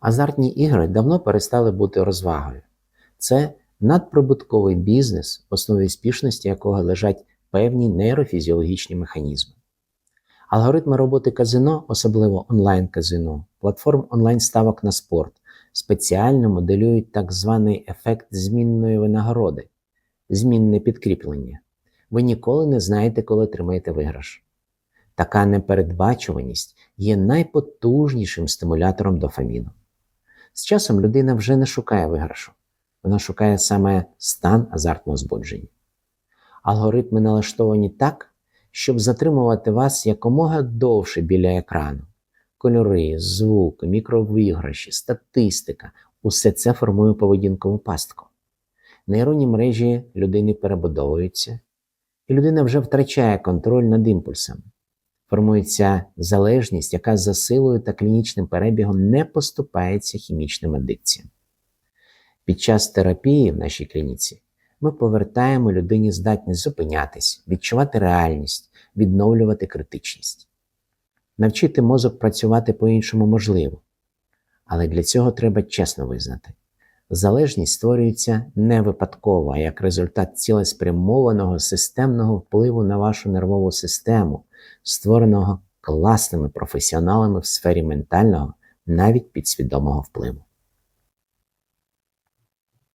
Азартні ігри давно перестали бути розвагою. Це надприбутковий бізнес, в основі успішності якого лежать певні нейрофізіологічні механізми. Алгоритми роботи казино, особливо онлайн-казино, платформ онлайн-ставок на спорт, спеціально моделюють так званий ефект змінної винагороди, змінне підкріплення. Ви ніколи не знаєте, коли отримаєте виграш. Така непередбачуваність є найпотужнішим стимулятором дофаміну. З часом людина вже не шукає виграшу, вона шукає саме стан азартного збудження. Алгоритми налаштовані так, щоб затримувати вас якомога довше біля екрану. Кольори, звуки, мікровиграші, статистика усе це формує поведінкову пастку. Нейронні мережі людини перебудовуються, і людина вже втрачає контроль над імпульсами. Формується залежність, яка за силою та клінічним перебігом не поступається хімічним адикціям. Під час терапії в нашій клініці ми повертаємо людині здатність зупинятись, відчувати реальність, відновлювати критичність. Навчити мозок працювати по-іншому можливо, але для цього треба чесно визнати. Залежність створюється не випадково, а як результат цілеспрямованого системного впливу на вашу нервову систему, створеного класними професіоналами в сфері ментального, навіть підсвідомого впливу.